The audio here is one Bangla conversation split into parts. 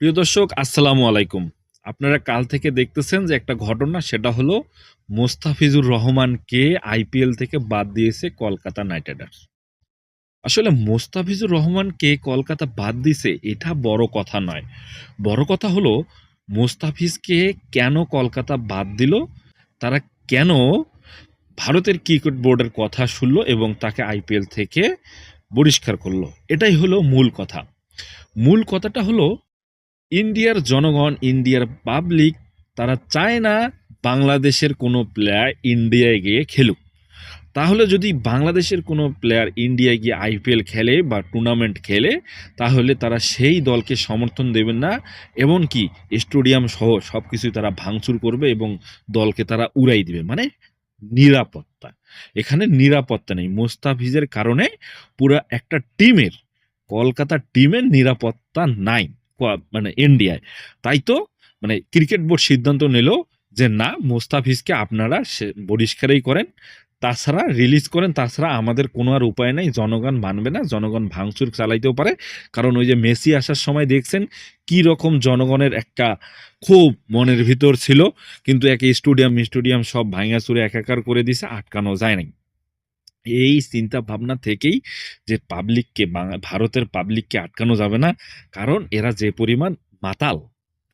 প্রিয় দর্শক, আসসালামু আলাইকুম। আপনারা কাল থেকে দেখতেছেন যে একটা ঘটনা, সেটা হলো মোস্তাফিজুর রহমানকে আইপিএল থেকে বাদ দিয়েছে কলকাতা নাইট রাইডার্স। আসলে মোস্তাফিজুর রহমানকে কলকাতা বাদ দিছে এটা বড় কথা নয়। বড় কথা হলো মোস্তাফিজকে কেন কলকাতা বাদ দিল? তারা কেন ভারতের ক্রিকেট বোর্ডের কথা শুনলো এবং তাকে আইপিএল থেকে বহিষ্কার করল? এটাই হলো মূল কথা। মূল কথাটা হলো ইন্ডিয়ার জনগণ, ইন্ডিয়ার পাবলিক তারা চায় না বাংলাদেশের কোনো প্লেয়ার ইন্ডিয়ায় গিয়ে খেলুক। তাহলে যদি বাংলাদেশের কোনো প্লেয়ার ইন্ডিয়ায় গিয়ে আইপিএল খেলে বা টুর্নামেন্ট খেলে, তাহলে তারা সেই দলকে সমর্থন দেবেন না। এমনকি স্টেডিয়াম সহ সব কিছুই তারা ভাঙচুর করবে এবং দলকে তারা উড়াই দিবে। মানে নিরাপত্তা। এখানে নিরাপত্তা নেই। মোস্তাফিজের কারণে পুরো একটা টিমের কলকাতা টিমের নিরাপত্তা নাই। ক- মানে ইন্ডিয়ায় তাই তো মানে ক্রিকেট বোর্ড সিদ্ধান্ত নিল যে, না, মোস্তাফিজকে আপনারা বহিষ্কারই করেন। তাছাড়া রিলিজ করেন, তাছাড়া আমাদের কোনো আর উপায় নাই। জনগণ মানবে না, জনগণ ভাঙচুর চালাইতেও পারে। কারণ ওই যে মেসি আসার সময় দেখছেন কি রকম জনগণের একটা খুব মনের ভিতর ছিল। কিন্তু এক স্টেডিয়াম স্টেডিয়াম সব ভাঙা চুরে একাকার করে দিছে, আটকানো যায় নাই। এই চিন্তা ভাবনা থেকেই যে পাবলিককে বাংলা- ভারতের পাবলিককে আটকানো যাবে না। কারণ এরা যে পরিমাণ মাতাল,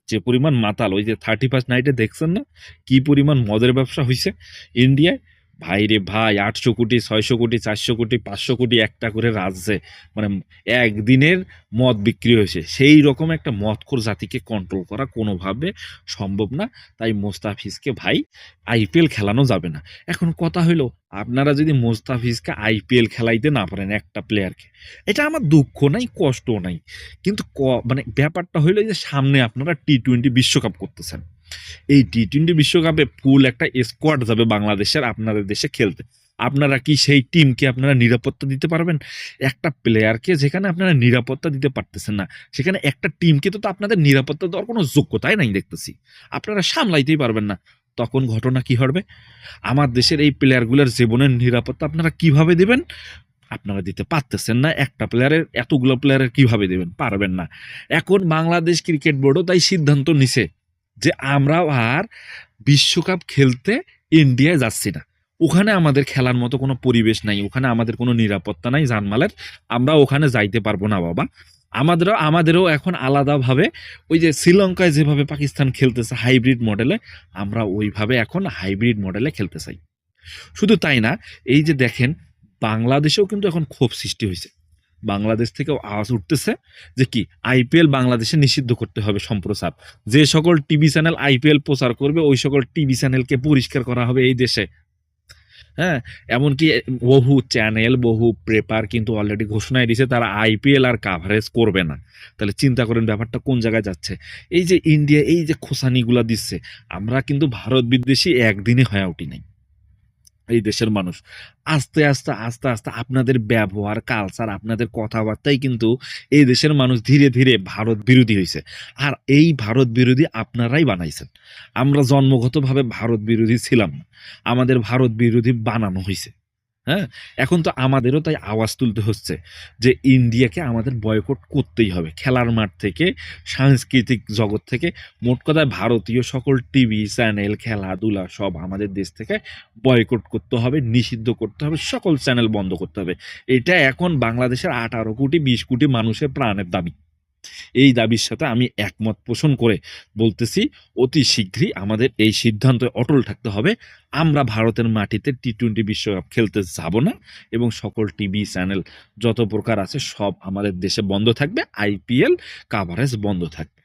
যে পরিমাণ মাতাল, ওই যে থার্টি ফার্স্ট নাইটে দেখছেন না? কি পরিমাণ মদের ব্যবসা হয়েছে ইন্ডিয়ায় ভাই রে ভাই, আটশো কোটি, ছয়শো কোটি, চারশো কোটি, পাঁচশো কোটি একটা করে রাজ্যে মানে একদিনের মদ বিক্রি হয়েছে। সেই রকম একটা মদখোর জাতিকে কন্ট্রোল করা কোনোভাবে সম্ভব না। তাই মোস্তাফিজকে ভাই আইপিএল খেলানো যাবে না। এখন কথা হলো আপনারা যদি মোস্তাফিজকে আইপিএল খেলাইতে না পারেন একটা প্লেয়ারকে এটা আমার দুঃখ নাই কষ্ট নাই। কিন্তু মানে ব্যাপারটা হইল যে সামনে আপনারা টি টোয়েন্টি বিশ্বকাপ করতেছেন। এই টি টোয়েন্টি বিশ্বকাপে ফুল একটা স্কোয়াড যাবে বাংলাদেশের, আপনাদের দেশে খেলতে। আপনারা কি সেই টিমকে আপনারা নিরাপত্তা দিতে পারবেন? একটা প্লেয়ারকে যেখানে আপনারা নিরাপত্তা দিতে পারতেছেন না, সেখানে একটা টিমকে তো আপনাদের নিরাপত্তা দেওয়ার কোনো যোগ্যতাই নাই দেখতেছি। আপনারা সামলাইতেই পারবেন না। তখন ঘটনা কি হবে আমার দেশের এই প্লেয়ারগুলোর জীবনের নিরাপত্তা আপনারা কীভাবে দেবেন? আপনারা দিতে পারতেছেন না, একটা প্লেয়ারের এতগুলো প্লেয়ারের কীভাবে দেবেন? পারবেন না। এখন বাংলাদেশ ক্রিকেট বোর্ডও তাই সিদ্ধান্ত নিছে। যে আমরাও আর বিশ্বকাপ খেলতে ইন্ডিয়ায় যাচ্ছি না। ওখানে আমাদের খেলার মতো কোনো পরিবেশ নাই, ওখানে আমাদের কোনো নিরাপত্তা নাই জানমালের। আমরা ওখানে যাইতে পারব না বাবা। আমাদেরও আমাদেরও এখন আলাদাভাবে ওই যে শ্রীলঙ্কায় যেভাবে পাকিস্তান খেলতেছে হাইব্রিড মডেলে আমরা ওইভাবে এখন হাইব্রিড মডেলে খেলতে চাই। শুধু তাই না, এই যে দেখেন, বাংলাদেশেও কিন্তু এখন ক্ষোভ সৃষ্টি হয়েছে। বাংলাদেশ থেকেও আওয়াজ উঠতেছে যে কি আইপিএল বাংলাদেশে নিষিদ্ধ করতে হবে সম্প্রচার। যে সকল টিভি চ্যানেল আইপিএল প্রচার করবে, ওই সকল টিভি চ্যানেলকে পরিষ্কার করা হবে এই দেশে। হ্যাঁ এমনকি বহু চ্যানেল, বহু পেপার কিন্তু অলরেডি ঘোষণায় দিয়েছে, তারা আইপিএল আর কাভারেজ করবে না। তাহলে চিন্তা করেন ব্যাপারটা কোন জায়গায় যাচ্ছে? এই যে ইন্ডিয়া এই যে খোসানিগুলা দিচ্ছে, আমরা কিন্তু ভারত বিদ্বেষী একদিনে হয়ে উঠি নাই। এই দেশের মানুষ। আস্তে আস্তে আস্তে আস্তে আপনাদের ব্যবহার কালচার আপনাদের কথাবার্তাই কিন্তু এই দেশের মানুষ ধীরে ধীরে ভারত বিরোধী হয়েছে আর এই ভারত বিরোধী আপনারাই বানাইছেন। আমরা জন্মগতভাবে ভারত বিরোধী ছিলাম আমাদের ভারত বিরোধী বানানো হয়েছে হ্যাঁ? এখন তো আমাদেরও তাই আওয়াজ তুলতে হচ্ছে যে ইন্ডিয়াকে আমাদের বয়কট করতেই হবে। খেলার মাঠ থেকে, সাংস্কৃতিক জগৎ থেকে, মোট কথায় ভারতীয় সকল টিভি চ্যানেল খেলাধুলা সব আমাদের দেশ থেকে বয়কট করতে হবে, নিষিদ্ধ করতে হবে, সকল চ্যানেল বন্ধ করতে হবে। এটা এখন বাংলাদেশের আঠারো কোটি, বিশ কোটি মানুষের প্রাণের দাবি। এই দাবির সাথে আমি একমত পোষণ করে বলতেছি, অতি শীঘ্রই আমাদের এই সিদ্ধান্তে অটল থাকতে হবে। আমরা ভারতের মাটিতে টি টোয়েন্টি বিশ্বকাপ খেলতে যাব না এবং সকল টিভি চ্যানেল যত প্রকার আছে সব আমাদের দেশে বন্ধ থাকবে আইপিএল কাভারেজ বন্ধ থাকবে।